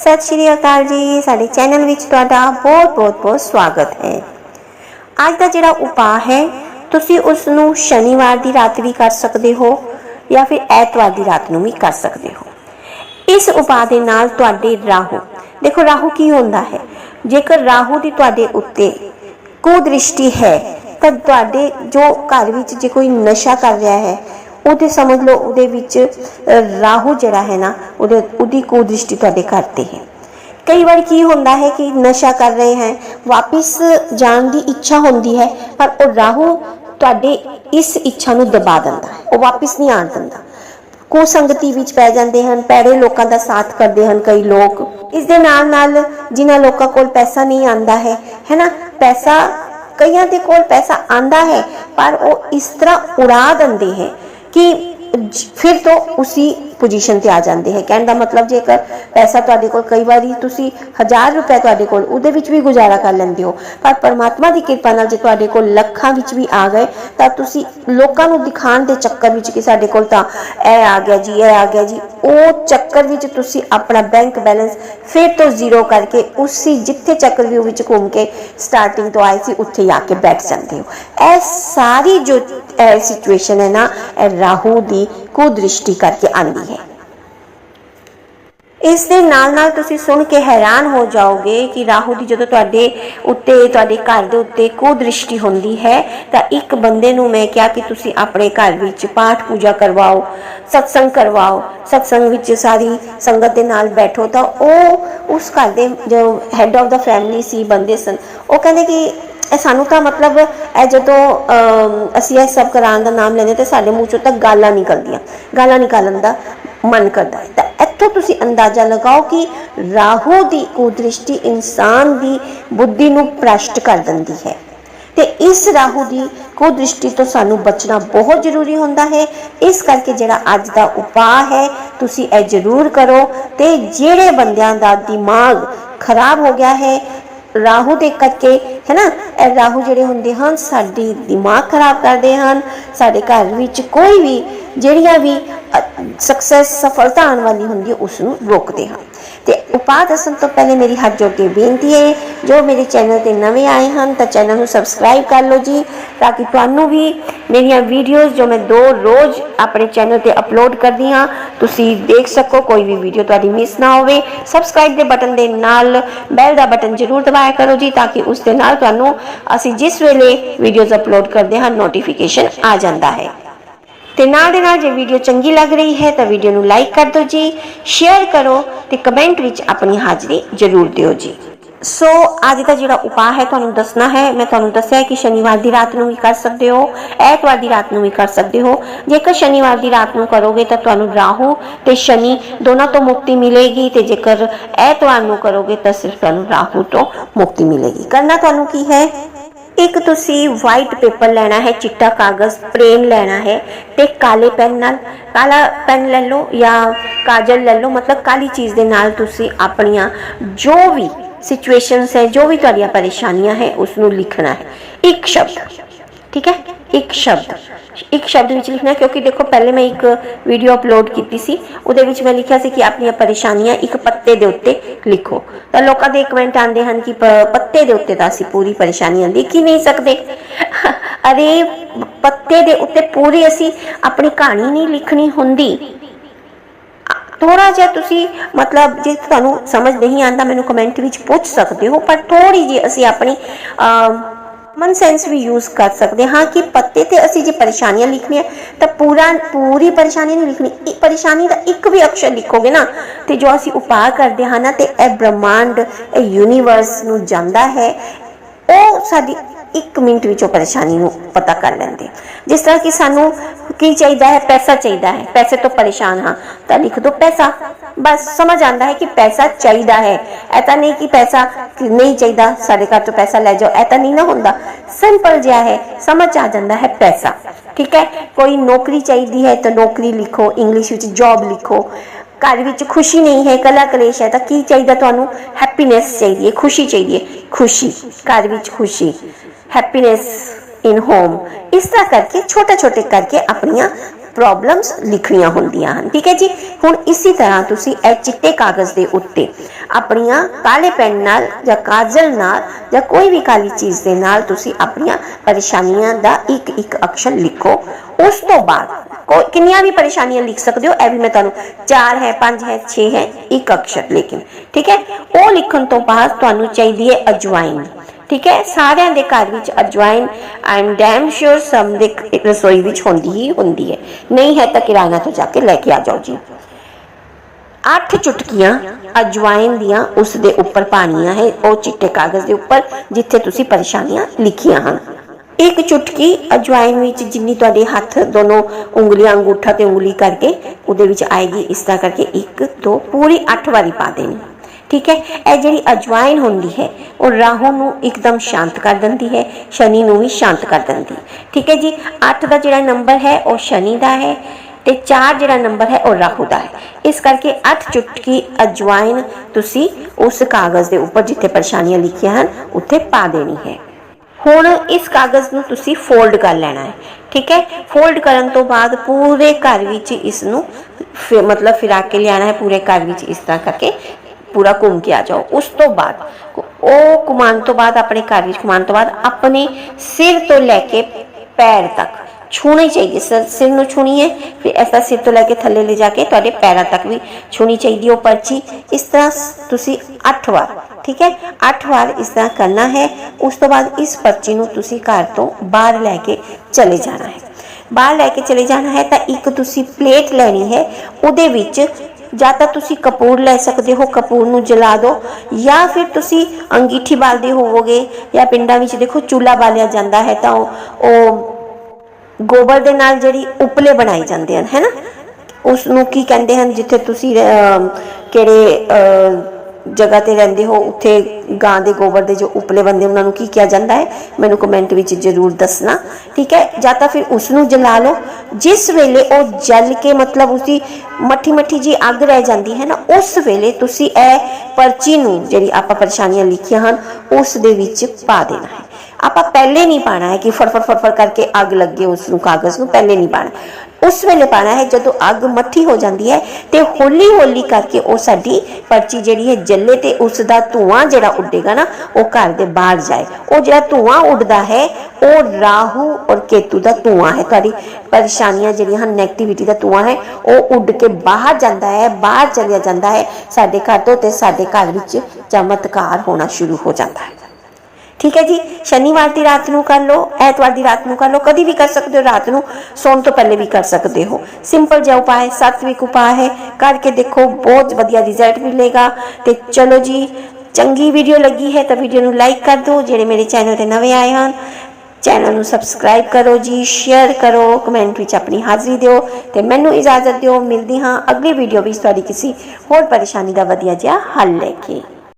ਸਤਿ ਸ਼੍ਰੀ ਅਕਾਲ ਜੀ। ਸਾਡੇ ਚੈਨਲ ਵਿੱਚ ਤੁਹਾਡਾ ਬਹੁਤ ਬਹੁਤ ਸਵਾਗਤ ਹੈ। ਅੱਜ ਦਾ ਜਿਹੜਾ ਉਪਾਅ ਹੈ, ਤੁਸੀਂ ਉਸ ਨੂੰ ਸ਼ਨੀਵਾਰ ਦੀ ਰਾਤ ਵੀ ਕਰ ਸਕਦੇ ਹੋ ਜਾਂ ਫਿਰ ਐਤਵਾਰ ਦੀ ਰਾਤ ਨੂੰ ਵੀ ਕਰ ਸਕਦੇ ਹੋ। ਇਸ ਉਪਾਅ ਦੇ ਨਾਲ ਤੁਹਾਡੇ ਰਾਹੂ, ਦੇਖੋ ਰਾਹੂ ਕੀ ਹੁੰਦਾ ਹੈ। ਜੇਕਰ ਰਾਹੂ ਦੀ ਤੁਹਾਡੇ ਉੱਤੇ ਕੁਦ੍ਰਿਸ਼ਟੀ ਹੈ, ਤਾਂ ਤੁਹਾਡੇ ਜੋ ਘਰ ਵਿੱਚ ਜੇ ਕੋਈ ਨਸ਼ਾ ਕਰ ਰਿਹਾ ਹੈ ਉਹਦੇ ਸਮਝ ਲਓ, ਉਹਦੇ ਵਿੱਚ ਰਾਹੂ ਜਿਹੜਾ ਹੈ ਨਾ, ਉਹਦੇ, ਉਹਦੀ ਕੁਦ੍ਰਿਸ਼ਟੀ ਤੁਹਾਡੇ ਘਰ ਤੇ ਹੈ। ਕਈ ਵਾਰ ਕੀ ਹੁੰਦਾ ਹੈ ਕਿ ਨਸ਼ਾ ਕਰ ਰਹੇ ਹੈ, ਵਾਪਿਸ ਜਾਣ ਦੀ ਇੱਛਾ ਹੁੰਦੀ ਹੈ, ਪਰ ਉਹ ਰਾਹੂ ਤੁਹਾਡੇ ਇਸ ਇੱਛਾ ਨੂੰ ਦਬਾ ਦਿੰਦਾ ਹੈ, ਉਹ ਵਾਪਿਸ ਨਹੀਂ ਆਣ ਦਿੰਦਾ। ਕੁਸੰਗਤੀ ਵਿੱਚ ਪੈ ਜਾਂਦੇ ਹਨ, ਪੈੜੇ ਲੋਕਾਂ ਦਾ ਸਾਥ ਕਰਦੇ ਹਨ ਕਈ ਲੋਕ। ਇਸ ਦੇ ਨਾਲ ਨਾਲ ਜਿਨ੍ਹਾਂ ਲੋਕਾਂ ਕੋਲ ਪੈਸਾ ਨਹੀਂ ਆਂਦਾ ਹੈ ਹੈਨਾ ਪੈਸਾ, ਕਈਆਂ ਦੇ ਕੋਲ ਪੈਸਾ ਆਂਦਾ ਹੈ, ਪਰ ਉਹ ਇਸ ਤਰ੍ਹਾਂ ਉਡਾ ਦਿੰਦੇ ਹੈ ਕਿ ਜ- ਫਿਰ ਤੋਂ ਉਸੇ ਪੋਜੀਸ਼ਨ ਤੇ ਆ ਜਾਂਦੇ ਹੈ। ਕਹਿਣ ਦਾ ਮਤਲਬ ਜੇਕਰ ਪੈਸਾ ਤੁਹਾਡੇ ਕੋਲ ਕਈ ਵਾਰੀ ਤੁਸੀਂ 1000 ਰੁਪਏ ਤੁਹਾਡੇ ਕੋਲ ਉਹਦੇ ਵਿੱਚ ਵੀ ਗੁਜ਼ਾਰਾ ਕਰ ਲੈਂਦੇ ਹੋ, ਪਰ ਪਰਮਾਤਮਾ ਦੀ ਕਿਰਪਾ ਨਾਲ ਜੇ ਤੁਹਾਡੇ ਕੋਲ ਲੱਖਾਂ ਵਿੱਚ ਵੀ ਆ ਗਏ, ਤਾਂ ਤੁਸੀਂ ਲੋਕਾਂ ਨੂੰ ਦਿਖਾਉਣ ਦੇ ਚੱਕਰ ਵਿੱਚ ਕਿ ਸਾਡੇ ਕੋਲ ਤਾਂ ਇਹ ਆ ਗਿਆ ਜੀ, ਇਹ ਆ ਗਿਆ ਜੀ, ਉਹ ਚੱਕਰ ਵਿੱਚ ਤੁਸੀਂ ਆਪਣਾ ਬੈਂਕ ਬੈਲੈਂਸ ਫਿਰ ਤੋਂ ਜ਼ੀਰੋ ਕਰਕੇ ਉਸੇ ਜਿੱਥੇ ਚੱਕਰ ਵਿਊ ਵਿੱਚ ਘੁੰਮ ਕੇ ਸਟਾਰਟਿੰਗ ਤੋਂ ਆਏ ਸੀ, ਉੱਥੇ ਆ ਕੇ ਬੈਠ ਜਾਂਦੇ ਹੋ। ਇਹ ਸਾਰੀ ਜੋ ਸਿਚੁਏਸ਼ਨ ਹੈ ਨਾ, ਇਹ ਰਾਹੂ ਦੀ ਕੁਦ੍ਰਿਸ਼ਟੀ ਕਰਕੇ ਆਂਦੀ ਹੈ। ਇਸ ਦੇ ਨਾਲ ਨਾਲ ਤੁਸੀਂ ਸੁਣ ਕੇ ਹੈਰਾਨ ਹੋ ਜਾਓਗੇ ਕਿ ਰਾਹੂ ਦੀ ਜਦੋਂ ਤੁਹਾਡੇ ਉੱਤੇ, ਤੁਹਾਡੇ ਘਰ ਦੇ ਉੱਤੇ ਕੁਦ੍ਰਿਸ਼ਟੀ ਹੁੰਦੀ ਹੈ, ਤਾਂ ਇੱਕ ਬੰਦੇ ਨੂੰ ਮੈਂ ਕਿਹਾ ਕਿ ਤੁਸੀਂ ਆਪਣੇ ਘਰ ਵਿੱਚ ਪਾਠ ਪੂਜਾ ਕਰਵਾਓ, ਸਤਸੰਗ ਕਰਵਾਓ, ਸਤਸੰਗ ਵਿੱਚ ਸਾਰੀ ਸੰਗਤ ਦੇ ਨਾਲ ਬੈਠੋ, ਤਾਂ ਉਹ ਉਸ ਘਰ ਦੇ ਜੋ ਹੈਡ ਆਫ ਦਾ ਫੈਮਿਲੀ ਸੀ, ਬੰਦੇ ਸਨ, ਉਹ ਕਹਿੰਦੇ ਕਿ ਇਹ ਸਾਨੂੰ ਤਾਂ ਮਤਲਬ ਇਹ ਜਦੋਂ ਅਸੀਂ ਇਹ ਸਭ ਕਰਾਉਣ ਦਾ ਨਾਮ ਲੈਂਦੇ ਤੇ ਸਾਡੇ ਮੂੰਹ ਚੋਂ ਤਾਂ ਗਾਲਾਂ ਨਿਕਲਦੀਆਂ। ਗਾਲਾਂ ਨਿਕਾਲਣ ਦਾ ਮਨ ਕਰਦਾ ਹੈ। ਤਾਂ ਇੱਥੋਂ ਤੁਸੀਂ ਅੰਦਾਜ਼ਾ ਲਗਾਓ ਕਿ ਰਾਹੂ ਦੀ ਕੁਦ੍ਰਿਸ਼ਟੀ ਇਨਸਾਨ ਦੀ ਬੁੱਧੀ ਨੂੰ ਭ੍ਰਸ਼ਟ ਕਰ ਦਿੰਦੀ ਹੈ। ਤੇ ਇਸ ਰਾਹੂ ਦੀ ਕੁਦ੍ਰਿਸ਼ਟੀ ਤੋਂ ਸਾਨੂੰ ਬਚਣਾ ਬਹੁਤ ਜ਼ਰੂਰੀ ਹੁੰਦਾ ਹੈ। ਇਸ ਕਰਕੇ ਜਿਹੜਾ ਅੱਜ ਦਾ ਉਪਾਅ ਹੈ, ਤੁਸੀਂ ਇਹ ਜ਼ਰੂਰ ਕਰੋ। ਤੇ ਜਿਹੜੇ ਬੰਦਿਆਂ ਦਾ ਦਿਮਾਗ ਖਰਾਬ ਹੋ ਗਿਆ ਹੈ ਰਾਹੂ ਦੇ ਕਰਕੇ ਹੈ ਨਾ ਇਹ ਰਾਹੂ ਜਿਹੜੇ ਹੁੰਦੇ ਹਨ, ਸਾਡੀ ਦਿਮਾਗ ਖਰਾਬ ਕਰਦੇ ਹਨ, ਸਾਡੇ ਘਰ ਵਿੱਚ ਕੋਈ ਵੀ ਜਿਹੜੀਆਂ ਵੀ ਸਕਸੈਸ ਸਫਲਤਾ ਆਉਣ ਵਾਲੀ ਹੁੰਦੀ ਹੈ ਉਸ ਨੂੰ ਰੋਕਦੇ ਹਨ। ਉਪਾਅ ਦੱਸਣ ਤੋਂ ਪਹਿਲੇ ਮੇਰੀ ਹੱਥ ਜੋੜ ਕੇ ਬੇਨਤੀ ਹੈ, ਜੋ ਮੇਰੇ ਚੈਨਲ ਤੇ ਨਵੇਂ ਆਏ ਹਨ ਤਾਂ ਚੈਨਲ ਨੂੰ ਸਬਸਕ੍ਰਾਈਬ ਕਰ ਲਓ ਜੀ, ਤਾਂ ਕਿ ਤੁਹਾਨੂੰ ਵੀ ਮੇਰੀਆਂ ਵੀਡੀਓਜ਼ ਜੋ ਮੈਂ ਦੋ ਰੋਜ਼ ਆਪਣੇ ਚੈਨਲ ਤੇ ਅਪਲੋਡ ਕਰਦੀ ਹਾਂ, ਤੁਸੀਂ ਦੇਖ ਸਕੋ, ਕੋਈ ਵੀ ਵੀਡੀਓ ਤੁਹਾਡੀ ਮਿਸ ਨਾ ਹੋਵੇ। ਸਬਸਕ੍ਰਾਈਬ ਦੇ ਬਟਨ ਦੇ ਨਾਲ ਬੈਲ ਦਾ ਬਟਨ ਜ਼ਰੂਰ ਦਬਾਇਆ ਕਰੋ ਜੀ, ਤਾਂ ਕਿ ਉਸ ਦੇ ਨਾਲ ਤੁਹਾਨੂੰ ਅਸੀਂ ਜਿਸ ਵੇਲੇ ਵੀਡੀਓਜ਼ ਅਪਲੋਡ ਕਰਦੇ ਹਾਂ ਨੋਟੀਫਿਕੇਸ਼ਨ ਆ ਜਾਂਦਾ ਹੈ। ਤੇ ਨਾਲ ਦੇ ਨਾਲ ਜੇ ਵੀਡੀਓ ਚੰਗੀ ਲੱਗ ਰਹੀ ਹੈ ਤਾਂ ਵੀਡੀਓ ਨੂੰ ਲਾਈਕ ਕਰ ਦਿਓ ਜੀ ਸ਼ੇਅਰ ਕਰੋ ਤੇ ਕਮੈਂਟ ਵਿੱਚ ਆਪਣੀ ਹਾਜ਼ਰੀ ਜ਼ਰੂਰ ਦਿਓ ਜੀ। ਸੋ ਅੱਜ ਦਾ ਜਿਹੜਾ ਉਪਾਅ ਹੈ ਤੁਹਾਨੂੰ ਦੱਸਣਾ ਹੈ। ਮੈਂ ਤੁਹਾਨੂੰ ਦੱਸਿਆ ਕਿ ਸ਼ਨੀਵਾਰ ਦੀ ਰਾਤ ਨੂੰ ਵੀ ਕਰ ਸਕਦੇ ਹੋ, ਐਤਵਾਰ ਦੀ ਰਾਤ ਨੂੰ ਵੀ ਕਰ ਸਕਦੇ ਹੋ। ਜੇਕਰ ਸ਼ਨੀਵਾਰ ਦੀ ਰਾਤ ਨੂੰ ਕਰੋਗੇ ਤਾਂ ਤੁਹਾਨੂੰ ਰਾਹੂ ਤੇ ਸ਼ਨੀ ਦੋਨਾਂ ਤੋਂ ਮੁਕਤੀ ਮਿਲੇਗੀ ਤੇ ਜੇਕਰ ਐਤਵਾਰ ਨੂੰ ਕਰੋਗੇ ਤਾਂ ਸਿਰਫ ਤੁਹਾਨੂੰ ਰਾਹੂ ਤੋਂ ਮੁਕਤੀ ਮਿਲੇਗੀ। ਕਰਨਾ ਤੁਹਾਨੂੰ ਕੀ ਹੈ? ਇੱਕ ਤੁਸੀਂ ਵਾਈਟ ਪੇਪਰ ਲੈਣਾ ਹੈ, ਚਿੱਟਾ ਕਾਗਜ਼ ਪ੍ਰੇਨ ਲੈਣਾ ਹੈ ਤੇ ਕਾਲੇ ਪੈਨ ਨਾਲ, ਕਾਲਾ ਪੈਨ ਲੈ ਲਓ ਜਾਂ ਕਾਜਲ ਲੈ ਲਓ, ਮਤਲਬ ਕਾਲੀ ਚੀਜ਼ ਦੇ ਨਾਲ ਤੁਸੀਂ ਆਪਣੀਆਂ ਜੋ ਵੀ ਸਿਚੁਏਸ਼ਨਸ ਹੈ, ਜੋ ਵੀ ਤੁਹਾਡੀਆਂ ਪਰੇਸ਼ਾਨੀਆਂ ਹੈ ਉਸ ਨੂੰ ਲਿਖਣਾ ਹੈ। ਇੱਕ ਸ਼ਬਦ। ਠੀਕ ਹੈ? ਇੱਕ ਸ਼ਬਦ। ਇੱਕ ਸ਼ਬਦ ਵਿੱਚ ਲਿਖਣਾ, ਕਿਉਂਕਿ ਦੇਖੋ, ਪਹਿਲੇ ਮੈਂ ਇੱਕ ਵੀਡੀਓ ਅਪਲੋਡ ਕੀਤੀ ਸੀ। ਉਹਦੇ ਵਿੱਚ ਮੈਂ ਲਿਖਿਆ ਸੀ ਕਿ ਆਪਣੀਆਂ ਪਰੇਸ਼ਾਨੀਆਂ ਇੱਕ ਪੱਤੇ ਦੇ ਉੱਤੇ ਲਿਖੋ। ਤਾਂ ਲੋਕਾਂ ਦੇ ਕਮੈਂਟ ਆਉਂਦੇ ਹਨ ਕਿ ਪੱਤੇ ਦੇ ਉੱਤੇ ਤਾਂ ਅਸੀਂ ਪੂਰੀ ਪਰੇਸ਼ਾਨੀਆਂ ਲਿਖ ਹੀ ਨਹੀਂ ਸਕਦੇ। ਅਰੇ, ਪੱਤੇ ਦੇ ਉੱਤੇ ਪੂਰੀ ਅਸੀਂ ਆਪਣੀ ਕਹਾਣੀ ਨਹੀਂ ਲਿਖਣੀ ਹੁੰਦੀ। ਥੋੜਾ ਜਿਹਾ ਤੁਸੀਂ ਮਤਲਬ ਜੇ ਤੁਹਾਨੂੰ ਸਮਝ ਨਹੀਂ ਆਉਂਦਾ, ਮੈਨੂੰ ਕਮੈਂਟ ਵਿੱਚ ਪੁੱਛ ਸਕਦੇ ਹੋ, ਪਰ ਥੋੜੀ ਜੀ ਅਸੀਂ ਆਪਣੀ ਮਨ ਸੈਂਸ ਵੀ ਯੂਜ਼ ਕਰ ਸਕਦੇ ਹਾਂ ਕਿ ਪੱਤੇ ਤੇ ਅਸੀਂ ਜੇ ਪਰੇਸ਼ਾਨੀਆਂ ਲਿਖਣੀਆਂ ਤਾਂ ਪੂਰਾ, ਪੂਰੀ ਪਰੇਸ਼ਾਨੀ ਨਹੀਂ ਲਿਖਣੀ। ਇੱਕ ਪਰੇਸ਼ਾਨੀ ਦਾ ਇੱਕ ਵੀ ਅਕਸ਼ਰ ਲਿਖੋਗੇ ਨਾ, ਤੇ ਜੋ ਅਸੀਂ ਉਪਾਅ ਕਰਦੇ ਹਾਂ ਨਾ, ਤੇ ਇਹ ਬ੍ਰਹਮੰਡ, ਇਹ ਯੂਨੀਵਰਸ ਨੂੰ ਜਾਂਦਾ ਹੈ, ਉਹ ਸਾਡੀ 1 ਮਿੰਟ ਵਿੱਚ ਉਹ ਪਰੇਸ਼ਾਨੀ ਨੂੰ ਪਤਾ ਕਰ ਲੈਂਦੇ। ਜਿਸ ਤਰ੍ਹਾਂ ਕਿ ਸਾਨੂੰ ਕੀ ਚਾਹੀਦਾ ਹੈ? ਪੈਸਾ ਚਾਹੀਦਾ ਹੈ। ਪੈਸੇ ਤੋਂ ਪਰੇਸ਼ਾਨ ਹਾਂ। ਤਾਂ ਲਿਖ ਦੋ ਪੈਸਾ। ਬਸ ਸਮਝ ਆਂਦਾ ਹੈ ਕਿ ਪੈਸਾ ਚਾਹੀਦਾ ਹੈ। ਐਤਾ ਨਹੀਂ ਕਿ ਪੈਸਾ ਨਹੀਂ ਚਾਹੀਦਾ। ਸਾਡੇ ਘਰ ਤੋਂ ਪੈਸਾ ਲੈ ਜਾਓ। ਐਤਾ ਨਹੀਂ ਨਾ ਹੁੰਦਾ। ਸਿੰਪਲ ਜਿਹਾ ਹੈ। ਸਮਝ ਆ ਜਾਂਦਾ ਹੈ ਪੈਸਾ। ਠੀਕ ਹੈ? ਕੋਈ ਨੌਕਰੀ ਚਾਹੀਦੀ ਹੈ ਤਾਂ ਨੌਕਰੀ ਲਿਖੋ। ਇੰਗਲਿਸ਼ ਵਿੱਚ ਜੌਬ ਲਿਖੋ। ਘਰ ਵਿੱਚ ਖੁਸ਼ੀ ਨਹੀਂ ਹੈ, ਕਲਾ ਕਲੇਸ਼ ਹੈ, ਤਾਂ ਕੀ ਚਾਹੀਦਾ ਤੁਹਾਨੂੰ? ਹੈਪੀਨੈਸ ਚਾਹੀਦੀ ਹੈ। ਖੁਸ਼ੀ ਚਾਹੀਦੀ ਹੈ। ਖੁਸ਼ੀ। ਘਰ ਵਿੱਚ ਖੁਸ਼ੀ। ਹੈਪੀਨੈਸ ਇਨ ਹੋਮ ਇਸ ਤਰ੍ਹਾਂ ਕਰਕੇ ਛੋਟੇ ਛੋਟੇ ਕਰਕੇ ਆਪਣੀਆਂ ਪ੍ਰੋਬਲਮਸ ਲਿਖਣੀਆਂ ਹੁੰਦੀਆਂ ਹਨ। ਠੀਕ ਹੈ ਜੀ? ਹੁਣ ਇਸੇ ਤਰ੍ਹਾਂ ਤੁਸੀਂ ਇਹ ਚਿੱਟੇ ਕਾਗਜ਼ ਦੇ ਉੱਤੇ ਆਪਣੀਆਂ ਕਾਲੇ ਪੈਨ ਨਾਲ ਜਾਂ ਕਾਜਲ ਨਾਲ ਜਾਂ ਕੋਈ ਵੀ ਕਾਲੀ ਚੀਜ਼ ਦੇ ਨਾਲ ਤੁਸੀਂ ਆਪਣੀਆਂ ਪਰੇਸ਼ਾਨੀਆਂ ਦਾ ਇੱਕ ਇੱਕ ਅਕਸ਼ਰ ਲਿਖੋ। ਉਸ ਤੋਂ ਬਾਅਦ ਕੋਈ ਕਿੰਨੀਆਂ ਵੀ ਪਰੇਸ਼ਾਨੀਆਂ ਲਿਖ ਸਕਦੇ ਹੋ, ਇਹ ਵੀ ਮੈਂ ਤੁਹਾਨੂੰ 4 ਹੈ 5 ਹੈ 6 ਹੈ, ਇੱਕ ਅਕਸ਼ਰ ਲੇਕਿਨ। ਠੀਕ ਹੈ? ਉਹ ਲਿਖਣ ਤੋਂ ਬਾਅਦ ਤੁਹਾਨੂੰ ਚਾਹੀਦੀ ਹੈ ਅਜਵਾਇਨ ਠੀਕ ਹੈ? ਸਾਰਿਆਂ ਦੇ ਘਰ ਵਿੱਚ ਅਜਵਾਇਨ ਆਮ ਡੈਮ ਸ਼ੋਰ ਸਮ ਦੇ ਰਸੋਈ ਵਿੱਚ ਹੁੰਦੀ ਹੀ ਹੁੰਦੀ ਹੈ। ਨਹੀਂ ਹੈ ਤਾਂ ਕਿਰਾਣਾ ਤੋਂ ਜਾ ਕੇ ਲੈ ਕੇ ਆ ਜਾਓ ਜੀ। ਅੱਠ ਚੁਟਕੀਆਂ ਅਜਵਾਇਨ ਦੀਆਂ ਉਸ ਦੇ ਉੱਪਰ ਪਾਣੀਆਂ ਹੈ। ਉਹ ਚਿੱਟੇ ਕਾਗਜ਼ ਦੇ ਉੱਪਰ ਜਿੱਥੇ ਤੁਸੀਂ ਪਰੇਸ਼ਾਨੀਆਂ ਲਿਖੀਆਂ ਹਨ। ਇੱਕ ਚੁਟਕੀ ਅਜਵਾਇਨ ਵਿੱਚ ਜਿੰਨੀ ਤੁਹਾਡੇ ਹੱਥ ਦੋਨੋਂ ਉਂਗਲੀਆਂ, ਅੰਗੂਠਾ ਤੇ ਉਂਗਲੀ ਕਰਕੇ ਉਹਦੇ ਵਿੱਚ ਆਏਗੀ, ਇਸ ਤਰ੍ਹਾਂ ਕਰਕੇ ਇੱਕ, ਦੋ, ਪੂਰੀ 8 ਵਾਰੀ ਪਾ ਦੇਣੀ। ਠੀਕ ਹੈ? ਇਹ ਜਿਹੜੀ ਅਜਵਾਇਨ ਹੁੰਦੀ ਹੈ, ਉਹ ਰਾਹੂ ਨੂੰ ਇੱਕਦਮ ਸ਼ਾਂਤ ਕਰ ਦਿੰਦੀ ਹੈ, ਸ਼ਨੀ ਨੂੰ ਵੀ ਸ਼ਾਂਤ ਕਰ ਦਿੰਦੀ ਠੀਕ ਹੈ ਜੀ? 8 ਦਾ ਜਿਹੜਾ ਨੰਬਰ ਹੈ, ਉਹ ਸ਼ਨੀ ਦਾ ਹੈ ਤੇ 4 ਜਿਹੜਾ ਨੰਬਰ ਹੈ, ਉਹ ਰਾਹੂ ਦਾ ਹੈ। ਇਸ ਕਰਕੇ 8 ਚੁਟਕੀ ਅਜਵਾਇਨ ਤੁਸੀਂ ਉਸ ਕਾਗਜ਼ ਦੇ ਉੱਪਰ ਜਿੱਥੇ ਪਰੇਸ਼ਾਨੀਆਂ ਲਿਖੀਆਂ ਹਨ, ਉੱਥੇ ਪਾ ਦੇਣੀ ਹੈ। ਹੁਣ ਇਸ ਕਾਗਜ਼ ਨੂੰ ਤੁਸੀਂ ਫੋਲਡ ਕਰ ਲੈਣਾ ਹੈ। ਠੀਕ ਹੈ? ਫੋਲਡ ਕਰਨ ਤੋਂ ਬਾਅਦ ਪੂਰੇ ਘਰ ਵਿੱਚ ਇਸ ਨੂੰ ਮਤਲਬ ਫਿਰਾ ਕੇ ਲਿਆਣਾ ਹੈ, ਪੂਰੇ ਘਰ ਵਿੱਚ ਇਸ ਤਰ੍ਹਾਂ ਕਰਕੇ। ਪੂਰਾ ਘੁੰਮ ਕੇ ਆ ਜਾਓ। ਉਸ ਤੋਂ ਬਾਅਦ, ਉਹ ਘੁਮਾਉਣ ਤੋਂ ਬਾਅਦ, ਆਪਣੇ ਘਰ ਵਿੱਚ ਘੁਮਾਉਣ ਤੋਂ ਬਾਅਦ, ਆਪਣੇ ਸਿਰ ਤੋਂ ਲੈ ਕੇ ਪੈਰ ਤੱਕ ਛੂਣੀ ਚਾਹੀਦੀ ਸਿਰ ਨੂੰ ਛੂਣੀ ਫਿਰ ਐਸਾ ਸਿਰ ਤੋਂ ਲੈ ਕੇ ਥੱਲੇ ਲੈ ਜਾ ਕੇ ਤੁਹਾਡੇ ਪੈਰਾਂ ਤੱਕ ਵੀ ਛੂਣੀ ਚਾਹੀਦੀ ਉਹ ਪਰਚੀ ਇਸ ਤਰ੍ਹਾਂ ਤੁਸੀਂ 8 ਵਾਰ, ਠੀਕ ਹੈ? 8 ਵਾਰ ਇਸ ਤਰ੍ਹਾਂ ਕਰਨਾ ਹੈ। ਉਸ ਤੋਂ ਬਾਅਦ ਇਸ ਪਰਚੀ ਨੂੰ ਤੁਸੀਂ ਘਰ ਤੋਂ ਬਾਹਰ ਲੈ ਕੇ ਚਲੇ ਜਾਣਾ ਹੈ। ਬਾਹਰ ਲੈ ਕੇ ਚਲੇ ਜਾਣਾ ਹੈ ਤਾਂ ਇੱਕ ਤੁਸੀਂ ਪਲੇਟ ਲੈਣੀ ਹੈ, ਉਹਦੇ ਵਿੱਚ ਜਾਂ ਤਾਂ ਤੁਸੀਂ ਕਪੂਰ ਲੈ ਸਕਦੇ ਹੋ, ਕਪੂਰ ਨੂੰ ਜਲਾ ਦਿਓ, ਜਾਂ ਫਿਰ ਤੁਸੀਂ ਅੰਗੀਠੀ ਬਾਲਦੇ ਹੋਵੋਗੇ, ਜਾਂ ਪਿੰਡਾਂ ਵਿੱਚ ਦੇਖੋ ਚੂਲਾ ਬਾਲਿਆ ਜਾਂਦਾ ਹੈ ਤਾਂ ਉਹ ਗੋਬਰ ਦੇ ਨਾਲ ਜਿਹੜੀ ਉਪਲੇ ਬਣਾਏ ਜਾਂਦੇ ਹਨ ਹੈਨਾ ਉਸ ਨੂੰ ਕੀ ਕਹਿੰਦੇ ਹਨ, ਜਿੱਥੇ ਤੁਸੀਂ ਕਿਹੜੇ ਜਗ੍ਹਾ ਤੇ ਰਹਿੰਦੇ ਹੋ, ਉੱਥੇ ਗਾਂ ਦੇ ਗੋਬਰ ਦੇ ਜੋ ਉਪਲੇ ਬੰਦੇ, ਉਹਨਾਂ ਨੂੰ ਕੀ ਕਿਹਾ ਜਾਂਦਾ ਹੈ? ਮੈਨੂੰ ਕਮੈਂਟ ਵਿੱਚ ਜ਼ਰੂਰ ਦੱਸਣਾ, ਠੀਕ ਹੈ? ਜਾਂ ਤਾਂ ਫਿਰ ਉਸ ਨੂੰ ਜਲਾ ਲਓ। ਜਿਸ ਵੇਲੇ ਉਹ ਜਲ ਕੇ ਮਤਲਬ ਉਸਦੀ ਮੱਠੀ ਮੱਠੀ ਜੀ ਅੱਗ ਰਹਿ ਜਾਂਦੀ ਹੈ ਨਾ, ਉਸ ਵੇਲੇ ਤੁਸੀਂ ਇਹ ਪਰਚੀ ਨੂੰ ਜਿਹੜੀ ਆਪਾਂ ਪਰੇਸ਼ਾਨੀਆਂ ਲਿਖੀਆਂ ਹਨ, ਉਸ ਦੇ ਵਿੱਚ ਪਾ ਦੇਣਾ ਆਪਾਂ ਪਹਿਲੇ ਨਹੀਂ ਪਾਣਾ ਹੈ ਕਿ ਫਟਫਟ ਫਟਫਟ ਕਰਕੇ ਅੱਗ ਲੱਗੇ ਉਸ ਨੂੰ, ਕਾਗਜ਼ ਨੂੰ, ਪਹਿਲੇ ਨਹੀਂ ਪਾਣਾ ਉਸ ਵੇਲੇ ਪਾਣਾ ਹੈ ਜਦੋਂ ਅੱਗ ਮੱਠੀ ਹੋ ਜਾਂਦੀ ਹੈ ਤੇ ਹੌਲੀ ਹੌਲੀ ਕਰਕੇ ਉਹ ਸਾਡੀ ਪਰਚੀ ਜਿਹੜੀ ਹੈ ਜੱਲੇ ਤੇ ਉਸ ਦਾ ਧੂਆਂ ਜਿਹੜਾ ਉੱਡੇਗਾ ਨਾ, ਉਹ ਘਰ ਦੇ ਬਾਹਰ ਜਾਏ। ਉਹ ਜਿਹੜਾ ਧੂਆਂ ਉੱਡਦਾ ਹੈ, ਉਹ ਰਾਹੂ ਔਰ ਕੇਤੂ ਦਾ ਧੂਆਂ ਹੈ। ਤੁਹਾਡੀ ਪਰੇਸ਼ਾਨੀਆਂ ਜਿਹੜੀਆਂ ਹਨ ਨੈਗੇਟਿਵਿਟੀ ਦਾ ਧੂਆਂ ਹੈ, ਉਹ ਉੱਡ ਕੇ ਬਾਹਰ ਜਾਂਦਾ ਹੈ, ਬਾਹਰ ਚਲਿਆ ਜਾਂਦਾ ਹੈ। ਸਾਡੇ ਘਰ ਤੋਂ ਤੇ ਸਾਡੇ ਘਰ ਵਿੱਚ ਚਮਤਕਾਰ ਹੋਣਾ ਸ਼ੁਰੂ ਹੋ ਜਾਂਦਾ ਹੈ। ਠੀਕ ਹੈ ਜੀ? ਸ਼ਨੀਵਾਰ ਦੀ ਰਾਤ ਨੂੰ ਕਰ ਲਓ, ਐਤਵਾਰ ਦੀ ਰਾਤ ਨੂੰ ਕਰ ਲਓ, ਕਦੀ ਵੀ ਕਰ ਸਕਦੇ ਹੋ, ਰਾਤ ਨੂੰ ਸੌਣ ਤੋਂ ਪਹਿਲੇ ਵੀ ਕਰ ਸਕਦੇ ਹੋ। ਸਿੰਪਲ ਜਿਹਾ ਉਪਾਅ ਹੈ, ਸਾਤਵਿਕ ਉਪਾਅ ਹੈ, ਕਰਕੇ ਦੇਖੋ, ਬਹੁਤ ਵਧੀਆ ਰਿਜ਼ਲਟ ਮਿਲੇਗਾ। ਤੇ ਚਲੋ ਜੀ, ਚੰਗੀ ਵੀਡੀਓ ਲੱਗੀ ਹੈ ਤਾਂ ਵੀਡੀਓ ਨੂੰ ਲਾਈਕ ਕਰ ਦਿਓ, ਜਿਹੜੇ ਮੇਰੇ ਚੈਨਲ ਤੇ ਨਵੇਂ ਆਏ ਹਨ ਚੈਨਲ ਨੂੰ ਸਬਸਕ੍ਰਾਈਬ ਕਰੋ ਜੀ ਸ਼ੇਅਰ ਕਰੋ ਕਮੈਂਟ ਵਿੱਚ ਆਪਣੀ ਹਾਜ਼ਰੀ ਦਿਓ ਤੇ ਮੈਨੂੰ ਇਜਾਜ਼ਤ ਦਿਓ। ਮਿਲਦੀ ਹਾਂ ਅਗਲੀ ਵੀਡੀਓ ਵਿੱਚ ਤੁਹਾਡੀ ਕਿਸੇ ਹੋਰ ਪਰੇਸ਼ਾਨੀ ਦਾ ਵਧੀਆ ਜਿਹਾ ਹੱਲ ਲੈ ਕੇ।